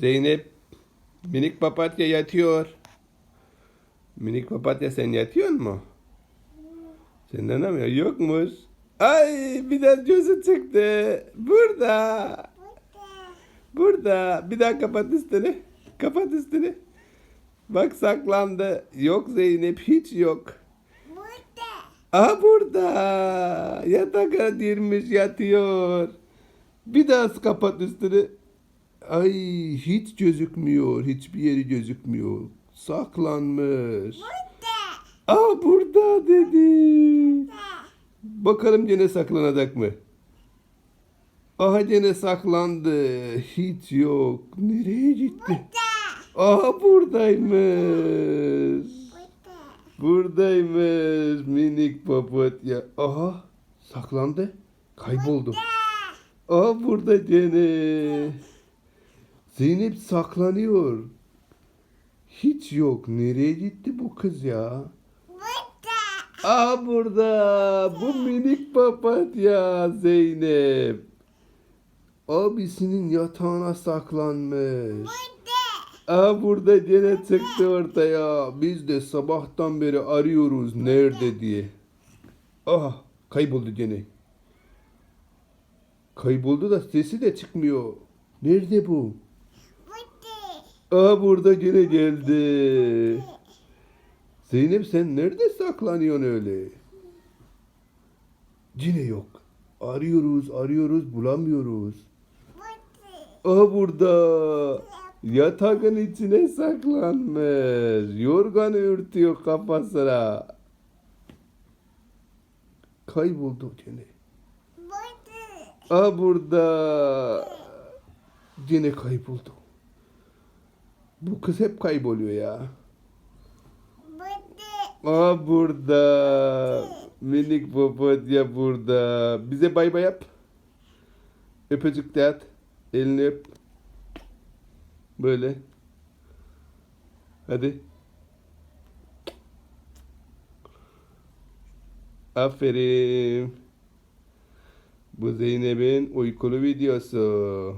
Zeynep minik papatya yatıyor. Minik papatya sen yatıyor mu? Sen de ne Yokmuş. Ay biraz gözü çıktı. Burada. Burada. Bir daha kapat üstünü. Kapat üstünü. Bak saklandı. Yok Zeynep hiç yok. Burada. Aa burada. Yatağa girmiş yatıyor. Bir daha kapat üstünü. Ay hiç gözükmüyor. Hiçbir yeri gözükmüyor. Saklanmış. Burada. Aa burada dedi. Da. Bakalım gene saklanacak mı? Aha gene saklandı. Hiç yok. Nereye gitti? Da. Aha buradaymış. Burada. Buradaymış minik papatya. Aha saklandı. Kayboldu. Da. Aha burada gene. Zeynep saklanıyor. Hiç yok. Nereye gitti bu kız ya? Burada. Aha burada. Bu minik papatya Zeynep. Abisinin yatağına saklanmış. Burada. Aa burada gene çıktı ortaya. Biz de sabahtan beri arıyoruz nerede diye. Ah kayboldu gene. Kayboldu da sesi de çıkmıyor. Nerede bu? Aa burada gene geldi. Zeynep sen nerede saklanıyorsun öyle? Yine yok. Arıyoruz arıyoruz bulamıyoruz. Aa burada. Yatağın içine saklanmış. Yorganı örtüyor kafasına. Kayboldu. Burada. Aa burada. Gene kayboldu. Bu kız hep kayboluyor ya. Burada. Aa burada. Minik papatya burada. Bize bay bay yap. Öpücük de at. Elini öp. Böyle. Hadi. Aferin. Bu Zeynep'in uykulu videosu.